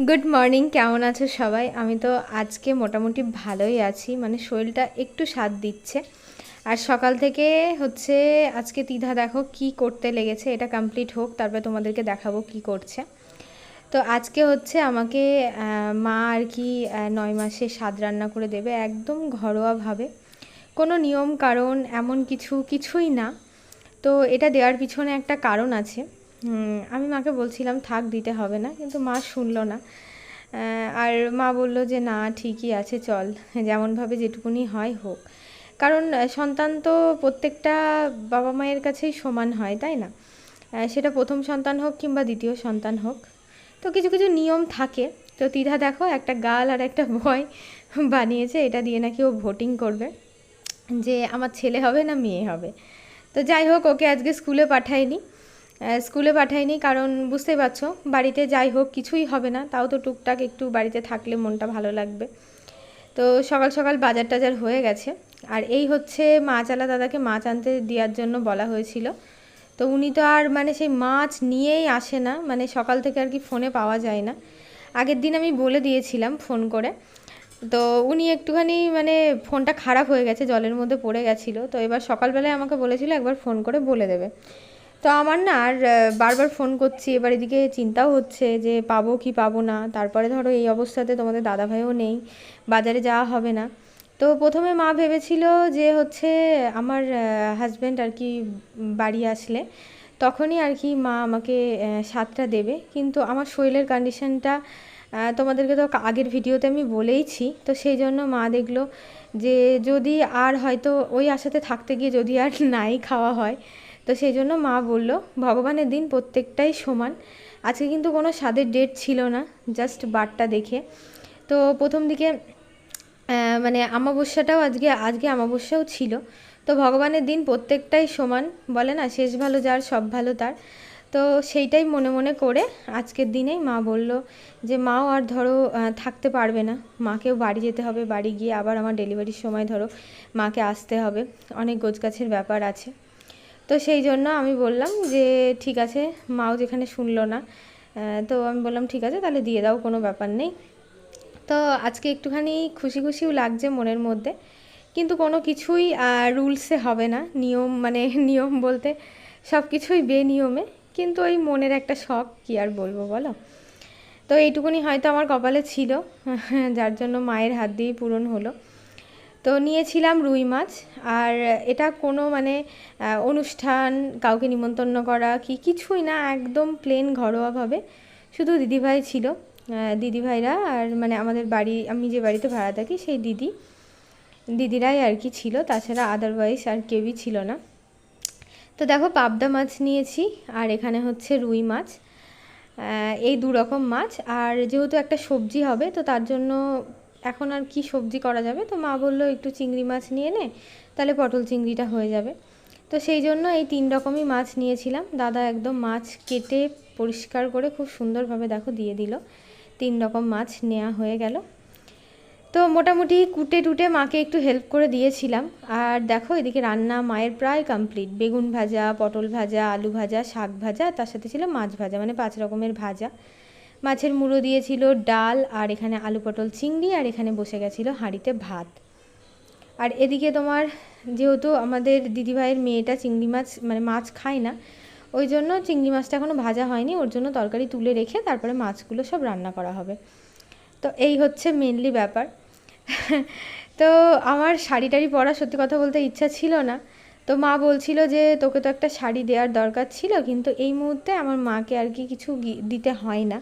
Good morning কেমন আছো সবাই? আমি তো আজকে মোটামুটি ভালোই আছি মানে শরীরটা একটু স্বাদ দিচ্ছে। আর সকাল থেকে হচ্ছে আজকে তিধা দেখো কি করতে লেগেছে, এটা কমপ্লিট হোক, তারপরে তোমাদেরকে দেখাবো কি করছে। তো আজকে হচ্ছে আমাকে মা আর কি নয় মাসে স্বাদ রান্না করে দেবে একদম ঘরোয়াভাবে। কোনো নিয়ম কারণ এমন কিছু কিছুই না। তো এটা দেওয়ার পিছনে একটা কারণ আছে। আমি মাকে বলছিলাম থাক দিতে হবে না। কিন্তু মা শুনলো না। আর মা বলল যে না ঠিকই আছে চল। যেমনভাবে যেটুকুনি হয় হোক। কারণ সন্তান তো প্রত্যেকটা বাবা মায়ের কাছেই সমান হয় তাই না? সেটা প্রথম সন্তান হোক কিংবা দ্বিতীয় সন্তান হোক। তো কিছু কিছু নিয়ম থাকে। তো তিধা দেখো একটা গাল আর একটা ভয় বানিয়েছে। এটা দিয়ে নাকি ও ভোটিং করবে যে আমার ছেলে হবে না মেয়ে হবে। তো যাই হোক ওকে আজকে স্কুলে পাঠাইনি আহ, স্কুলে পাঠাইনি, কারণ বুঝতেই পারছ, বাড়িতে যাই হোক, কিছুই হবে না। তাও তো টুকটাক একটু বাড়িতে থাকলে মনটা ভালো লাগবে। তো সকাল সকাল বাজার টাজার হয়ে গেছে। আর এই হচ্ছে মাছ আলা দাদাকে মাছ আনতে দেওয়ার জন্য বলা হয়েছিল। তো উনি তো আর মানে সেই মাছ নিয়েই আসে না মানে সকাল থেকে আর কি ফোনে পাওয়া যায় না। আগের দিন আমি বলে দিয়েছিলাম ফোন করে। তো উনি একটুখানি মানে ফোনটা খারাপ হয়ে গেছে, জলের মধ্যে পড়ে গেছিল। তো এবার সকালবেলায় আমাকে বলেছিল একবার ফোন করে বলে দেবে। তো আমার না আর বারবার ফোন করছি, এবার এদিকে চিন্তাও হচ্ছে যে পাবো কি পাবো না। তারপরে ধরো এই অবস্থাতে তোমাদের দাদাভাইও নেই, বাজারে যাওয়া হবে না। তো প্রথমে মা ভেবেছিল যে হচ্ছে আমার হাজব্যান্ড আর কি বাড়ি আসলে তখনই আর কি মা আমাকে স্বাদটা দেবে। কিন্তু আমার শরীরের কন্ডিশনটা তোমাদেরকে তো আগের ভিডিওতে আমি বলেইছি। তো সেই জন্য মা দেখল যে যদি আর হয়তো ওই আশাতে থাকতে গিয়ে যদি আর নাই খাওয়া হয় তো সেই জন্য মা বলল, ভগবানের দিন প্রত্যেকটাই সমান। আজকে কিন্তু কোনো স্বাদের ডেট ছিল না জাস্ট বারটা দেখে। তো প্রথম দিকে মানে আমাবস্যাটাও আজকে আজকে আমাবস্যাও ছিল। তো ভগবানের দিন প্রত্যেকটাই সমান, বলে না, শেষ ভালো যার, সব ভালো তার। তো সেইটাই মনে মনে করে আজকের দিনেই মা বলল যে, মাও আর ধরো থাকতে পারবে না। মাকেও বাড়ি যেতে হবে, বাড়ি গিয়ে আবার আমার ডেলিভারির সময় ধরো, মাকে আসতে হবে। অনেক গোছগাছের ব্যাপার আছে। তো সেই জন্য আমি বললাম যে, ঠিক আছে, মাও যেখানে শুনলো না। তো আমি বললাম, ঠিক আছে, তাহলে দিয়ে দাও, কোনো ব্যাপার নেই। তো আজকে একটুখানি খুশি খুশিও লাগছে মনের মধ্যে। কিন্তু কোনো কিছুই রুলসে হবে না। নিয়ম মানে নিয়ম বলতে সব কিছুই বেনিয়মে। কিন্তু ওই মনের একটা শখ, কী আর বলব বলো? তো এইটুকুনি হয়তো আমার কপালে ছিল, যার জন্য মায়ের হাত দিয়েই পূরণ হলো। তো নিয়েছিলাম রুই মাছ, আর এটা কোনো মানে অনুষ্ঠান, কাউকে নিমন্ত্রণ করা কি কিছুই না, একদম প্লেন ঘরোয়াভাবে। শুধু দিদিভাই ছিল দিদিভাইরা আর মানে আমাদের বাড়ি, আমি যে বাড়িতে ভাড়া থাকি সেই দিদি। দিদিরাই আর কি ছিল, তাছাড়া আদারওয়াইজ আর কেউই ছিল না। তো দেখো পাবদা মাছ নিয়েছি, আর এখানে হচ্ছে রুই মাছ। এই দু রকম মাছ, আর যেহেতু একটা সবজি হবে, তো তার জন্য এখন আর কি সবজি করা যাবে? তো মা বলল, একটু চিংড়ি মাছ নিয়ে নে, তাহলে পটল চিংড়িটা হয়ে যাবে। তো সেই জন্য এই তিন রকমই মাছ নিয়েছিলাম। দাদা একদম মাছ কেটে পরিষ্কার করে খুব সুন্দরভাবে দেখো দিয়ে দিল। তিন রকম মাছ নেওয়া হয়ে গেল। তো মোটামুটি কুটে টুটে মাকে একটু হেল্প করে দিয়েছিলাম। আর দেখো, এদিকে রান্না মায়ের প্রায় কমপ্লিট বেগুন ভাজা, পটল ভাজা, আলু ভাজা, শাক ভাজা, তার সাথে ছিল মাছ ভাজা মানে পাঁচ রকমের ভাজা। মাছের মুড়ো দিয়েছিল, ডাল আর এখানে আলু পটল চিংড়ি আর এখানে বসে গেছিল হাঁড়িতে ভাত। আর এদিকে তোমার যেহেতু আমাদের দিদিভাইয়ের মেয়েটা চিংড়ি মাছ মানে মাছ খায় না, ওই জন্য চিংড়ি মাছটা এখনও ভাজা হয়নি, ওর জন্য তরকারি তুলে রেখে তারপরে মাছগুলো সব রান্না করা হবে। তো এই হচ্ছে মেনলি ব্যাপার। তো আমার শাড়ি টাড়ি পরা সত্যি কথা বলতে ইচ্ছা ছিল না। তো মা বলছিল যে, তোকে তো একটা শাড়ি দেওয়ার দরকার ছিল, কিন্তু এই মুহূর্তে আমার মাকে আর কি কিছু দিতে হয় না।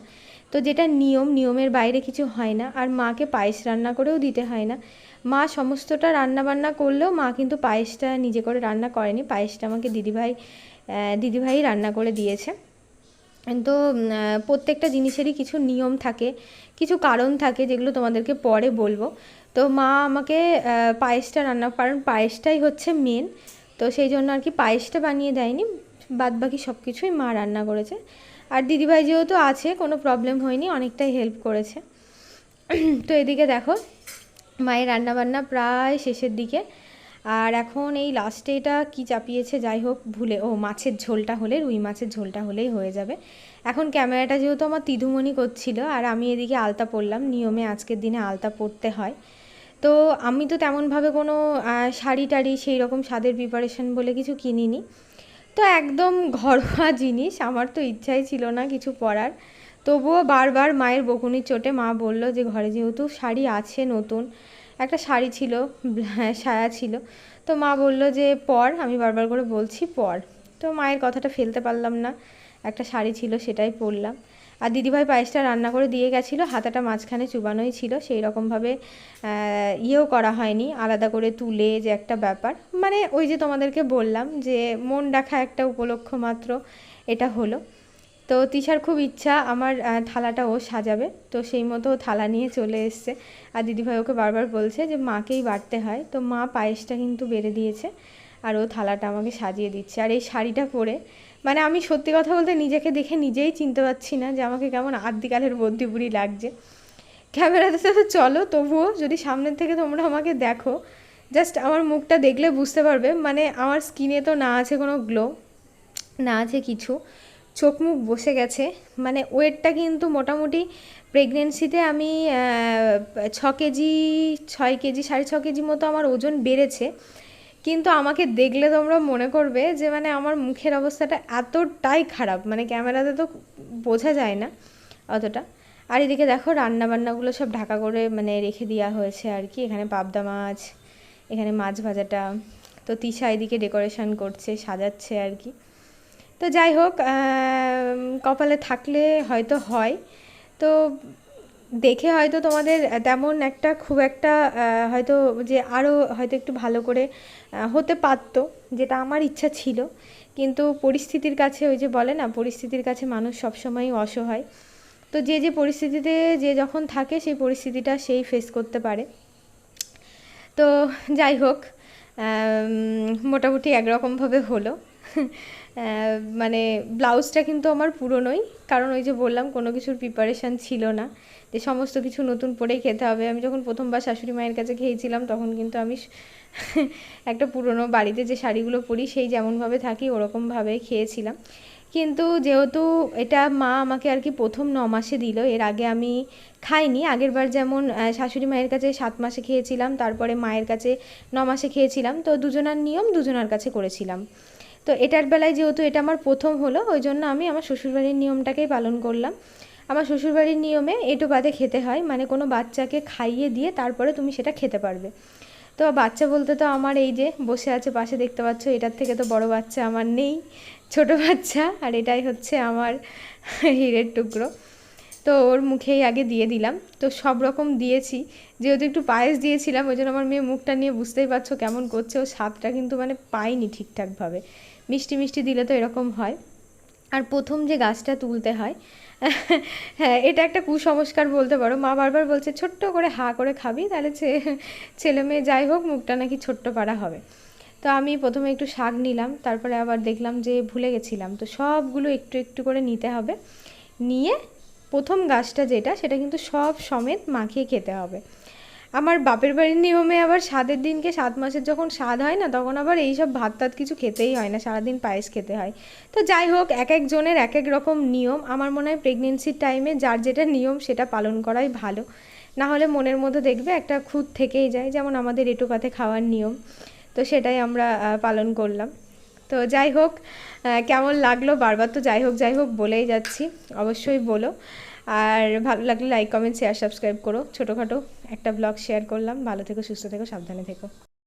তো যেটা নিয়ম, নিয়মের বাইরে কিছু হয় না। আর মাকে পায়েস রান্না করেও দিতে হয় না। মা সমস্তটা রান্না বান্না করলেও মা কিন্তু পায়েসটা নিজে করে রান্না করেনি। পায়েসটা আমাকে দিদিভাই দিদিভাই রান্না করে দিয়েছে। তো প্রত্যেকটা জিনিসেরই কিছু নিয়ম থাকে, কিছু কারণ থাকে যেগুলো তোমাদেরকে পরে বলব। তো মা আমাকে পায়েসটা রান্না, কারণ পায়েসটাই হচ্ছে মেন তো সেই জন্য আর কি পায়েসটা বানিয়ে দেয়নি। বাদ বাকি সব কিছুই মা রান্না করেছে। আর দিদিভাই যেহেতু আছে, কোনো প্রবলেম হয়নি, অনেকটাই হেল্প করেছে। তো এদিকে দেখো, মায়ের রান্নাবান্না প্রায় শেষের দিকে। আর এখন এই লাস্টে এটা কি চাপিয়েছে, যাই হোক, ভুলে, ও মাছের ঝোলটা হলে, রুই মাছের ঝোলটা হলেই হয়ে যাবে। এখন ক্যামেরাটা যেহেতু আমার তিধুমণি করছিল, আর আমি এদিকে আলতা পরলাম, নিয়মে আজকের দিনে আলতা পরতে হয়। তো আমি তো তেমনভাবে কোনো শাড়ি টাড়ি সেই রকম স্বাদের প্রিপারেশন বলে কিছু কিনিনি। তো একদম ঘরোয়া জিনিস, আমার তো ইচ্ছাই ছিল না কিছু পরার। তবুও বারবার মায়ের বকুনির চোটে মা বলল যে, ঘরে যেহেতু শাড়ি আছে নতুন, একটা শাড়ি ছিল হ্যাঁ সায়া ছিল, তো মা বলল যে, পর, আমি বারবার করে বলছি পর। তো মায়ের কথাটা ফেলতে পারলাম না, একটা শাড়ি ছিল সেটাই পরলাম। আর দিদিভাই পায়েসটা রান্না করে দিয়ে গেছিল, হাতাটা মাঝখানে চুবানোই ছিল সেই রকমভাবে ইয়েও করা হয়নি, আলাদা করে তুলে যে একটা ব্যাপার। মানে ওই যে তোমাদেরকে বললাম যে মন রাখা একটা উপলক্ষ মাত্র, এটা হলো। তো তিশার খুব ইচ্ছা আমার থালাটা ও সাজাবে, তো সেই মতো থালা নিয়ে চলে এসছে। আর দিদিভাই ওকে বারবার বলছে যে মাকেই বাড়তে হয়, তো মা পায়েসটা কিন্তু বেড়ে দিয়েছে, আর ও থালাটা আমাকে সাজিয়ে দিচ্ছে। আর এই শাড়িটা পরে মানে আমি সত্যি কথা বলতে নিজেকে দেখে নিজেই চিনতে পারছি না যে আমাকে কেমন আদ্যিকালের বুড়ি লাগছে। ক্যামেরাতে তো চলো, তবুও যদি সামনের থেকে তোমরা আমাকে দেখো জাস্ট আমার মুখটা দেখলে বুঝতে পারবে মানে আমার স্কিনে তো না আছে কোনো গ্লো না আছে কিছু, চোখ মুখ বসে গেছে মানে ওয়েটটা কিন্তু মোটামুটি প্রেগনেন্সিতে আমি ছ কেজি, ছয় কেজি, সাড়ে ছ কেজি মতো আমার ওজন বেড়েছে। কিন্তু আমাকে দেখলে তোমরা মনে করবে যে মানে আমার মুখের অবস্থাটা এতটাই খারাপ মানে ক্যামেরাতে তো বোঝা যায় না অতটা। আর এদিকে দেখো রান্না বান্নাগুলো সব ঢাকা করে মানে রেখে দেওয়া হয়েছে আর কি। এখানে পাবদা মাছ, এখানে মাছ ভাজাটা। তো তিশা এদিকে ডেকোরেশন করছে, সাজাচ্ছে আর কি। তো যাই হোক কপালে থাকলে হয়তো হয়। তো দেখে হয়তো তোমাদের তেমন একটা খুব একটা হয়তো যে আরও হয়তো একটু ভালো করে হতে পারত, যেটা আমার ইচ্ছা ছিল। কিন্তু পরিস্থিতির কাছে ওই যে বলে না, পরিস্থিতির কাছে মানুষ সবসময়ই অসহায়। তো যে যে পরিস্থিতিতে যে যখন থাকে, সেই পরিস্থিতিটা সেই ফেস করতে পারে। তো যাই হোক মোটামুটি একরকমভাবে হলো। মানে ব্লাউজটা কিন্তু আমার পুরনোই, কারণ ওই যে বললাম কোনো কিছুর প্রিপারেশান ছিল না। যে সমস্ত কিছু নতুন পরেই খেতে হবে। আমি যখন প্রথমবার শাশুড়ি মায়ের কাছে খেয়েছিলাম, তখন কিন্তু আমি একটা পুরনো বাড়িতে যে শাড়িগুলো পরি, সেই যেমনভাবে থাকি, ওরকমভাবে খেয়েছিলাম। কিন্তু যেহেতু এটা মা আমাকে আর কি প্রথম ন মাসে দিল, এর আগে আমি খাইনি। আগের বার যেমন শাশুড়ি মায়ের কাছে সাত মাসে খেয়েছিলাম, তারপরে মায়ের কাছে ন মাসে খেয়েছিলাম, তো দুজনার নিয়ম দুজনার কাছে করেছিলাম। তো এটার বেলায় যেহেতু এটা আমার প্রথম হলো, ওই জন্য আমি আমার শ্বশুরবাড়ির নিয়মটাকেই পালন করলাম। আমার শ্বশুরবাড়ির নিয়মে এটু বাদে খেতে হয় মানে কোনো বাচ্চাকে খাইয়ে দিয়ে তারপরে তুমি সেটা খেতে পারবে। তো বাচ্চা বলতে তো আমার এই যে বসে আছে, পাশে দেখতে পাচ্ছ, এটার থেকে তো বড় বাচ্চা আমার নেই, ছোট বাচ্চা, আর এটাই হচ্ছে আমার হিরের টুকরো। তো ওর মুখেই আগে দিয়ে দিলাম। তো সব রকম দিয়েছি, যেহেতু একটু পায়েস দিয়েছিলাম, ওই জন্য আমার মেয়ে মুখটা নিয়ে বুঝতেই পারছ কেমন করছে। ও স্বাদটা কিন্তু মানে পাইনি ঠিকঠাকভাবে। মিষ্টি মিষ্টি দিলে তো এরকম হয়। আর প্রথম যে গাছটা তুলতে হয় হ্যাঁ এটা একটা কুসংস্কার বলতে পারো। মা বারবার বলছে, ছোট্ট করে হা করে খাবি, তাহলে ছেলে মেয়ে যাই হোক, মুখটা নাকি ছোট্ট পাড়া হবে। তো আমি প্রথমে একটু শাক নিলাম, তারপরে আবার দেখলাম যে ভুলে গেছিলাম। তো সবগুলো একটু একটু করে নিতে হবে। নিয়ে প্রথম গাছটা যেটা, সেটা কিন্তু সব সমেত মাখিয়ে খেতে হবে। আমার বাপের বাড়ির নিয়মে আবার স্বাদের দিনকে সাত মাসের যখন স্বাদ হয় না, তখন আবার এইসব ভাত টাত কিছু খেতেই হয় না, সারাদিন পায়েস খেতে হয়। তো যাই হোক, এক একজনের এক এক রকম নিয়ম। আমার মনে হয় প্রেগনেন্সির টাইমে যার যেটা নিয়ম, সেটা পালন করাই ভালো। না হলে মনের মধ্যে দেখবে একটা খুঁত থেকেই যায়, যেমন আমাদের এটুপাতে খাওয়ার নিয়ম। তো সেটাই আমরা পালন করলাম। তো যাই হোক কেমন লাগল? বারবার তো যাই হোক যাই হোক বলেই যাচ্ছি। অবশ্যই বলো। আর ভালো লাগলে লাইক কমেন্ট শেয়ার সাবস্ক্রাইব করো। ছোটোখাটো একটা ব্লগ শেয়ার করলাম। ভালো থেকো, সুস্থ থেকো, সাবধানে থেকো।